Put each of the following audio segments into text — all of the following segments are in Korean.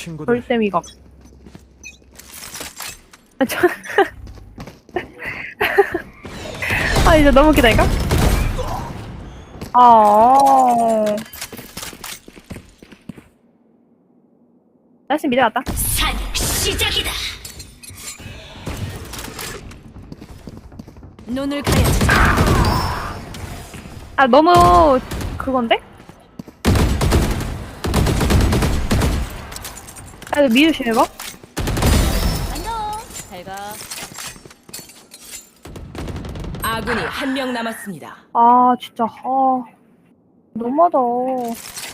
친구들 미각. 아, 저... 아, 이제 너무 기다릴까? 아. 다시 미래 갔다. 산 시작이다. 눈을 가려주지. 아, 너무 그건데? 아, 이거 미르시 이거? 안녕. 잘 가. 아군이 한 명 남았습니다. 아, 진짜, 아. 너무하다.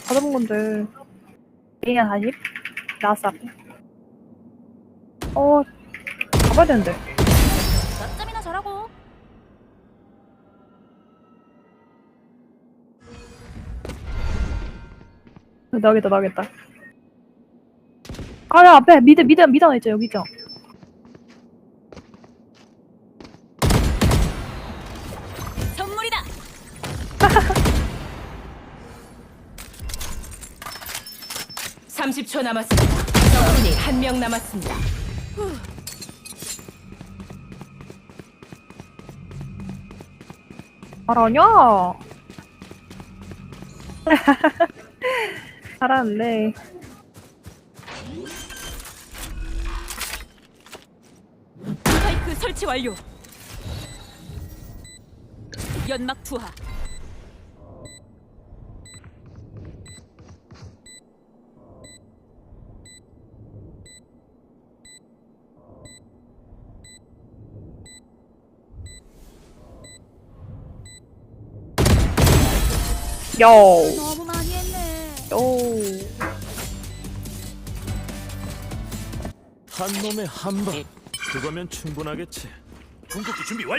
다 잡은 건데. A냐, 다시? 나왔어, 앞에. 어, 잡아야 되는데. 몇 점이나 잘하고. 나오겠다, 나오겠다. 아, 야, 앞에 미드, 미드, 미드 하나 있죠, 여기 있죠. 선물이다. (30초) 남았습니다. 적군이 한 명 남았습니다. 잘하냐? 잘하는데. 스파이크 설치 완료. 연막 투하. 요, 너무 많이 했네. 요. 한 놈에 한방 그거면 충분하겠지 궁극기 준비 완료.